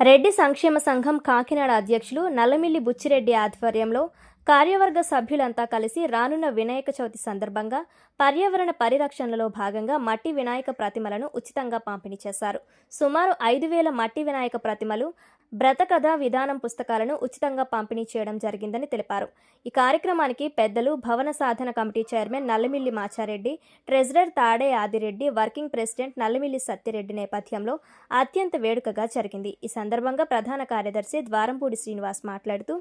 రెడ్డి సంక్షేమ సంఘం కాకినాడ అధ్యక్షులు నల్లమిల్లి బుచ్చిరెడ్డి ఆధ్వర్యంలో కార్యవర్గ సభ్యులంతా కలిసి రానున్న వినాయక చవితి సందర్భంగా పర్యావరణ పరిరక్షణలో భాగంగా మట్టి వినాయక ప్రతిమలను ఉచితంగా పంపిణీ చేశారు. సుమారు ఐదు వేల మట్టి వినాయక ప్రతిమలు బ్రతకథ విధానం పుస్తకాలను ఉచితంగా పంపిణీ చేయడం జరిగిందని తెలిపారు. ఈ కార్యక్రమానికి పెద్దలు భవన సాధన committee chairman Nallamilli Machareddy treasurer Tade Adireddy working president Nallamilli Satyareddy నేపథ్యంలో అత్యంత వేడుకగా జరిగింది. ఈ సందర్భంగా ప్రధాన కార్యదర్శి ద్వారంపూడి శ్రీనివాస్ మాట్లాడుతూ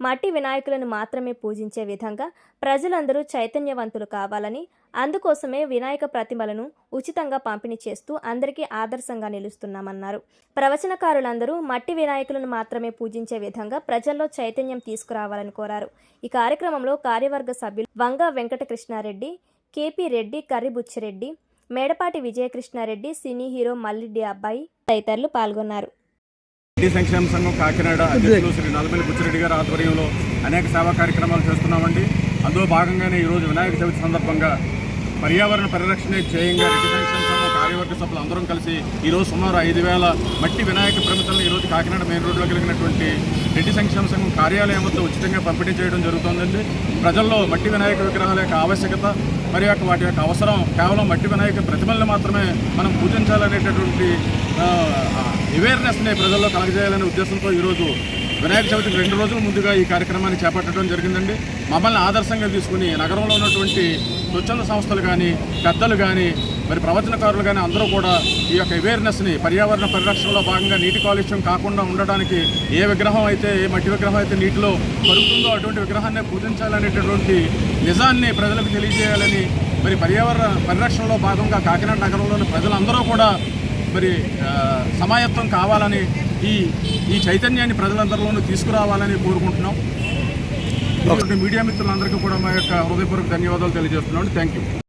మట్టి వినాయకులను మాత్రం మాత్రమే పూజించే విధంగా ప్రజలందరూ చైతన్యవంతులు కావాలని అందుకోసమే వినాయక ప్రతిమలను ఉచితంగా పంపిణీ చేస్తూ అందరికీ ఆదర్శంగా నిలుస్తున్నామన్నారు. ప్రవచనకారులందరూ మట్టి వినాయకులను మాత్రమే పూజించే విధంగా ప్రజల్లో చైతన్యం తీసుకురావాలని కోరారు. ఈ కార్యక్రమంలో కార్యవర్గ సభ్యులు Vanga Venkatakrishnareddy K P Reddy Karribuchireddy Medapati Vijayakrishnareddy cine hero Mallidi అబ్బాయి తదితరులు పాల్గొన్నారు. సంక్షేమ సంఘం కాకినాడ అధ్యక్షులు శ్రీ నల్లమల్లి బుచ్చిరెడ్డి గారి ఆధ్వర్యంలో అనేక సేవా కార్యక్రమాలు చేస్తున్నామండి. అందులో భాగంగానే ఈరోజు వినాయక చవితి సందర్భంగా పర్యావరణ పరిరక్షణ చేయంగా రెడ్డి కార్యవర్గ సభ్యులు అందరం కలిసి ఈరోజు సుమారు ఐదు వేల మట్టి వినాయక ప్రమితలను ఈరోజు కాకినాడ మెయిన్ రోడ్లో కలిగినటువంటి రెడ్డి సంక్షేమ సంఘం కార్యాలయం వద్ద ఉచితంగా పంపిణీ చేయడం జరుగుతోందండి. ప్రజల్లో మట్టి వినాయక విగ్రహాల యొక్క ఆవశ్యకత మరి యొక్క వాటి యొక్క అవసరం కేవలం మట్టి వినాయక ప్రతిమల్ని మాత్రమే మనం పూజించాలనేటటువంటి అవేర్నెస్ని ప్రజల్లో కలగజేయాలనే ఉద్దేశంతో ఈరోజు వినాయక చవితికి రెండు రోజుల ముందుగా ఈ కార్యక్రమాన్ని చేపట్టడం జరిగిందండి. మమ్మల్ని ఆదర్శంగా తీసుకుని నగరంలో ఉన్నటువంటి స్వచ్ఛంద సంస్థలు కానీ పెద్దలు కానీ మరి ప్రవచనకారులు కానీ అందరూ కూడా ఈ యొక్క అవేర్నెస్ని పర్యావరణ పరిరక్షణలో భాగంగా నీటి కాలుష్యం కాకుండా ఉండడానికి ఏ విగ్రహం అయితే ఏ మట్టి విగ్రహం అయితే నీటిలో కలుగుతుందో అటువంటి విగ్రహాన్ని పూజించాలనేటటువంటి నిజాన్ని ప్రజలకు తెలియజేయాలని మరి పర్యావరణ పరిరక్షణలో భాగంగా కాకినాడ నగరంలోని ప్రజలందరూ కూడా మరి సమాయత్వం కావాలని ఈ ఈ చైతన్యాన్ని ప్రజలందరిలోనూ తీసుకురావాలని కోరుకుంటున్నాం. మీడియా మిత్రులందరికీ కూడా మా యొక్క హృదయపూర్వక ధన్యవాదాలు తెలియజేస్తున్నాం థ్యాంక్ యూ